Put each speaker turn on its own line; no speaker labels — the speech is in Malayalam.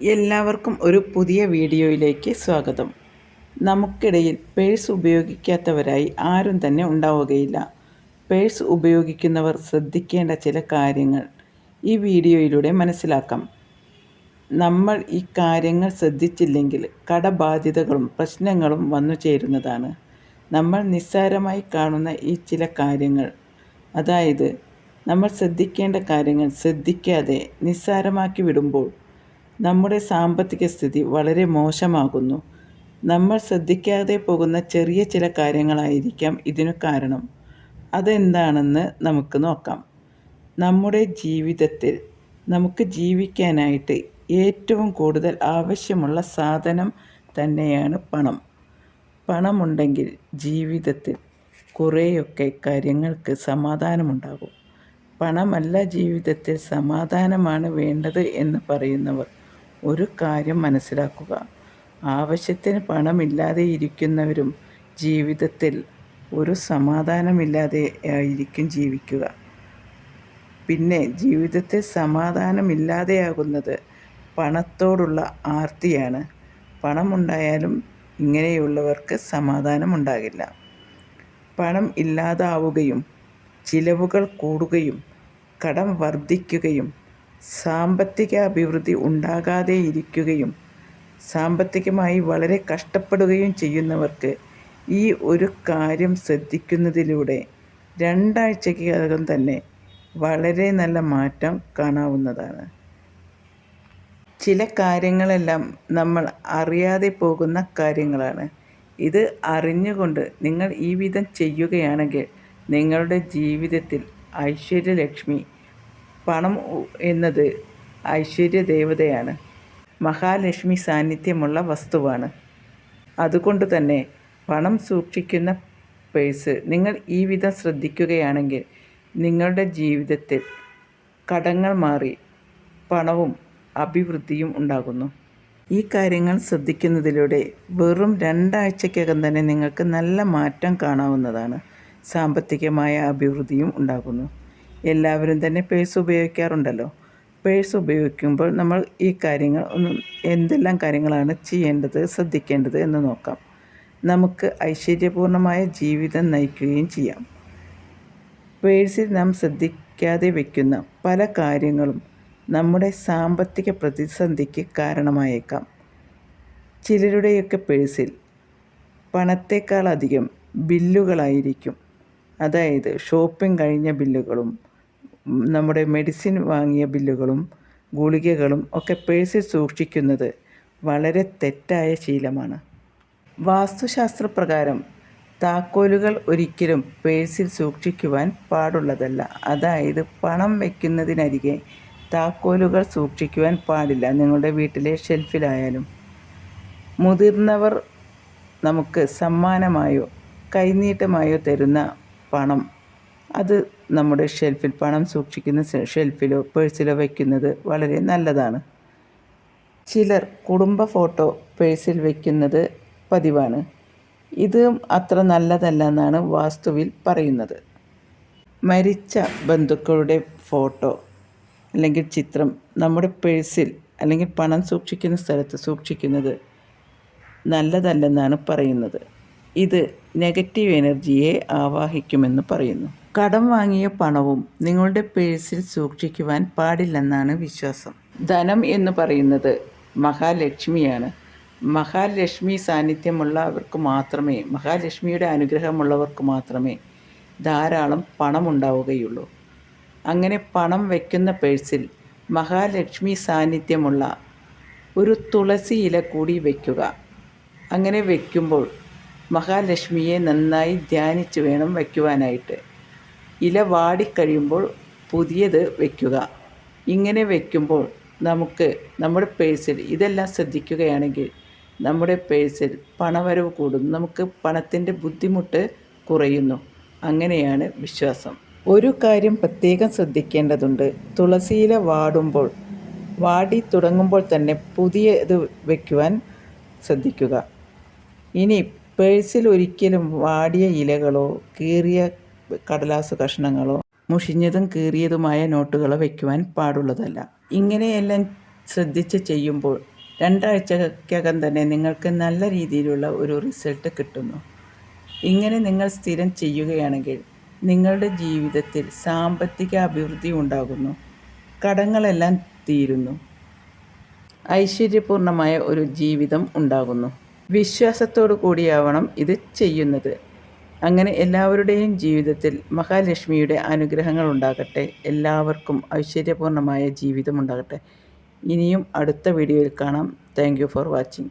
എല്ലാവർക്കും ഒരു പുതിയ വീഡിയോയിലേക്ക് സ്വാഗതം. നമുക്കിടയിൽ പേഴ്സ് ഉപയോഗിക്കാത്തവരായി ആരും തന്നെ ഉണ്ടാവുകയില്ല. പേഴ്സ് ഉപയോഗിക്കുന്നവർ ശ്രദ്ധിക്കേണ്ട ചില കാര്യങ്ങൾ ഈ വീഡിയോയിലൂടെ മനസ്സിലാക്കാം. നമ്മൾ ഈ കാര്യങ്ങൾ ശ്രദ്ധിച്ചില്ലെങ്കിൽ കടബാധ്യതകളും പ്രശ്നങ്ങളും വന്നു ചേരുന്നതാണ്. നമ്മൾ നിസ്സാരമായി കാണുന്ന ഈ ചില കാര്യങ്ങൾ അതായത് നമ്മൾ ശ്രദ്ധിക്കേണ്ട കാര്യങ്ങൾ ശ്രദ്ധിക്കാതെ നിസ്സാരമാക്കി വിടുമ്പോൾ നമ്മുടെ സാമ്പത്തിക സ്ഥിതി വളരെ മോശമാകുന്നു. നമ്മൾ ശ്രദ്ധിക്കാതെ പോകുന്ന ചെറിയ ചില കാര്യങ്ങളായിരിക്കാം ഇതിനു കാരണം. അതെന്താണെന്ന് നമുക്ക് നോക്കാം. നമ്മുടെ ജീവിതത്തിൽ നമുക്ക് ജീവിക്കാനായിട്ട് ഏറ്റവും കൂടുതൽ ആവശ്യമുള്ള സാധനം തന്നെയാണ് പണം. പണമുണ്ടെങ്കിൽ ജീവിതത്തിൽ കുറേയൊക്കെ കാര്യങ്ങൾക്ക് സമാധാനമുണ്ടാകും. പണമല്ല ജീവിതത്തിൽ സമാധാനമാണ് വേണ്ടത് എന്ന് പറയുന്നവർ ഒരു കാര്യം മനസ്സിലാക്കുക. ആവശ്യത്തിന് പണമില്ലാതെ ഇരിക്കുന്നവരും ജീവിതത്തിൽ ഒരു സമാധാനമില്ലാതെ ആയിരിക്കും ജീവിക്കുക. പിന്നെ ജീവിതത്തിൽ സമാധാനമില്ലാതെയാകുന്നത് പണത്തോടുള്ള ആർത്തിയാണ്. പണമുണ്ടായാലും ഇങ്ങനെയുള്ളവർക്ക് സമാധാനമുണ്ടാകില്ല. പണം ഇല്ലാതാവുകയും ചിലവുകൾ കൂടുകയും കടം വർദ്ധിക്കുകയും സാമ്പത്തിക അഭിവൃദ്ധി ഉണ്ടാകാതെ ഇരിക്കുകയും സാമ്പത്തികമായി വളരെ കഷ്ടപ്പെടുകയും ചെയ്യുന്നവർക്ക് ഈ ഒരു കാര്യം ശ്രദ്ധിക്കുന്നതിലൂടെ രണ്ടാഴ്ചക്കകം തന്നെ വളരെ നല്ല മാറ്റം കാണാവുന്നതാണ്. ചില കാര്യങ്ങളെല്ലാം നമ്മൾ അറിയാതെ പോകുന്ന കാര്യങ്ങളാണ്. ഇത് അറിഞ്ഞുകൊണ്ട് നിങ്ങൾ ഈ വിധം ചെയ്യുകയാണെങ്കിൽ നിങ്ങളുടെ ജീവിതത്തിൽ ഐശ്വര്യലക്ഷ്മി പണം എന്നത് ഐശ്വര്യ ദേവതയാണ്. മഹാലക്ഷ്മി സാന്നിധ്യമുള്ള വസ്തുവാണ്. അതുകൊണ്ട് തന്നെ പണം സൂക്ഷിക്കുന്ന പേഴ്സ് നിങ്ങൾ ഈ വിധം ശ്രദ്ധിക്കുകയാണെങ്കിൽ നിങ്ങളുടെ ജീവിതത്തിൽ കടങ്ങൾ മാറി പണവും അഭിവൃദ്ധിയും ഉണ്ടാകുന്നു. ഈ കാര്യങ്ങൾ ശ്രദ്ധിക്കുന്നതിലൂടെ വെറും രണ്ടാഴ്ചക്കകം തന്നെ നിങ്ങൾക്ക് നല്ല മാറ്റം കാണാവുന്നതാണ്. സാമ്പത്തികമായ അഭിവൃദ്ധിയും ഉണ്ടാകുന്നു. എല്ലാവരും തന്നെ പേഴ്സ് ഉപയോഗിക്കാറുണ്ടല്ലോ. പേഴ്സ് ഉപയോഗിക്കുമ്പോൾ നമ്മൾ ഈ കാര്യങ്ങൾ എന്തെല്ലാം കാര്യങ്ങളാണ് ചെയ്യേണ്ടത് ശ്രദ്ധിക്കേണ്ടത് എന്ന് നോക്കാം. നമുക്ക് ഐശ്വര്യപൂർണമായ ജീവിതം നയിക്കുകയും ചെയ്യാം. പേഴ്സിൽ നാം ശ്രദ്ധിക്കാതെ വയ്ക്കുന്ന പല കാര്യങ്ങളും നമ്മുടെ സാമ്പത്തിക പ്രതിസന്ധിക്ക് കാരണമായേക്കാം. ചിലരുടെയൊക്കെ പേഴ്സിൽ പണത്തേക്കാളധികം ബില്ലുകളായിരിക്കും. അതായത് ഷോപ്പിംഗ് കഴിഞ്ഞ ബില്ലുകളും നമ്മുടെ മെഡിസിൻ വാങ്ങിയ ബില്ലുകളും ഗുളികകളും ഒക്കെ പേഴ്സിൽ സൂക്ഷിക്കുന്നത് വളരെ തെറ്റായ ശീലമാണ്. വാസ്തുശാസ്ത്രപ്രകാരം താക്കോലുകൾ ഒരിക്കലും പേഴ്സിൽ സൂക്ഷിക്കുവാൻ പാടുള്ളതല്ല. അതായത് പണം വയ്ക്കുന്നതിനരികെ താക്കോലുകൾ സൂക്ഷിക്കുവാൻ പാടില്ല. നിങ്ങളുടെ വീട്ടിലെ ഷെൽഫിലായാലും മുതിർന്നവർ നമുക്ക് സമ്മാനമായോ കൈനീട്ടമായോ തരുന്ന പണം അത് നമ്മുടെ ഷെൽഫിൽ പണം സൂക്ഷിക്കുന്ന ഷെൽഫിലോ പേഴ്സിലോ വയ്ക്കുന്നത് വളരെ നല്ലതാണ്. ചിലർ കുടുംബ ഫോട്ടോ പേഴ്സിൽ വയ്ക്കുന്നത് പതിവാണ്. ഇതും അത്ര നല്ലതല്ല എന്നാണ് വാസ്തുവിൽ പറയുന്നത്. മരിച്ച ബന്ധുക്കളുടെ ഫോട്ടോ അല്ലെങ്കിൽ ചിത്രം നമ്മുടെ പേഴ്സിൽ അല്ലെങ്കിൽ പണം സൂക്ഷിക്കുന്ന സ്ഥലത്ത് സൂക്ഷിക്കുന്നത് നല്ലതല്ലെന്നാണ് പറയുന്നത്. ഇത് നെഗറ്റീവ് എനർജിയെ ആവാഹിക്കുമെന്ന് പറയുന്നു. കടം വാങ്ങിയ പണവും നിങ്ങളുടെ പേഴ്സിൽ സൂക്ഷിക്കുവാൻ പാടില്ലെന്നാണ് വിശ്വാസം. ധനം എന്ന് പറയുന്നത് മഹാലക്ഷ്മിയാണ്. മഹാലക്ഷ്മി സാന്നിധ്യമുള്ളവർക്ക് മാത്രമേ മഹാലക്ഷ്മിയുടെ അനുഗ്രഹമുള്ളവർക്ക് മാത്രമേ ധാരാളം പണം ഉണ്ടാവുകയുള്ളൂ അങ്ങനെ പണം വയ്ക്കുന്ന പേഴ്സിൽ മഹാലക്ഷ്മി സാന്നിധ്യമുള്ള ഒരു തുളസി ഇല കൂടി വയ്ക്കുക. അങ്ങനെ വയ്ക്കുമ്പോൾ മഹാലക്ഷ്മിയെ നന്നായി ധ്യാനിച്ച് വേണം വയ്ക്കുവാനായിട്ട്. ഇല വാടിക്കഴിയുമ്പോൾ പുതിയത് വയ്ക്കുക ഇങ്ങനെ വയ്ക്കുമ്പോൾ നമുക്ക് നമ്മുടെ പേഴ്സിൽ ഇതെല്ലാം ശ്രദ്ധിക്കുകയാണെങ്കിൽ നമ്മുടെ പേഴ്സിൽ പണവരവ് കൂടുന്നു. നമുക്ക് പണത്തിന്റെ ബുദ്ധിമുട്ട് കുറയുന്നു. അങ്ങനെയാണ് വിശ്വാസം. ഒരു കാര്യം പ്രത്യേകം ശ്രദ്ധിക്കേണ്ടതുണ്ട്. തുളസിയില വാടുമ്പോൾ വാടി തുടങ്ങുമ്പോൾ തന്നെ പുതിയ പുതിയത് വയ്ക്കുവാൻ ശ്രദ്ധിക്കുക. ഇനി പേഴ്സിൽ ഒരിക്കലും വാടിയ ഇലകളോ കീറിയ കടലാസ് കഷ്ണങ്ങളോ മുഷിഞ്ഞതും കീറിയതുമായ നോട്ടുകളോ വയ്ക്കുവാൻ പാടുള്ളതല്ല. ഇങ്ങനെയെല്ലാം ശ്രദ്ധിച്ച് ചെയ്യുമ്പോൾ രണ്ടാഴ്ചക്കകം തന്നെ നിങ്ങൾക്ക് നല്ല രീതിയിലുള്ള ഒരു റിസൾട്ട് കിട്ടുന്നു. ഇങ്ങനെ നിങ്ങൾ സ്ഥിരം ചെയ്യുകയാണെങ്കിൽ നിങ്ങളുടെ ജീവിതത്തിൽ സാമ്പത്തിക അഭിവൃദ്ധി ഉണ്ടാകുന്നു. കടങ്ങളെല്ലാം തീരുന്നു. ഐശ്വര്യപൂർണമായ ഒരു ജീവിതം ഉണ്ടാകുന്നു. വിശ്വാസത്തോടു കൂടിയാവണം ഇത് ചെയ്യുന്നത്. അങ്ങനെ എല്ലാവരുടെയും ജീവിതത്തിൽ മഹാലക്ഷ്മിയുടെ അനുഗ്രഹങ്ങൾ ഉണ്ടാകട്ടെ. എല്ലാവർക്കും ഐശ്വര്യപൂർണമായ ജീവിതം ഉണ്ടാകട്ടെ. ഇനിയും അടുത്ത വീഡിയോയിൽ കാണാം. Thank for watching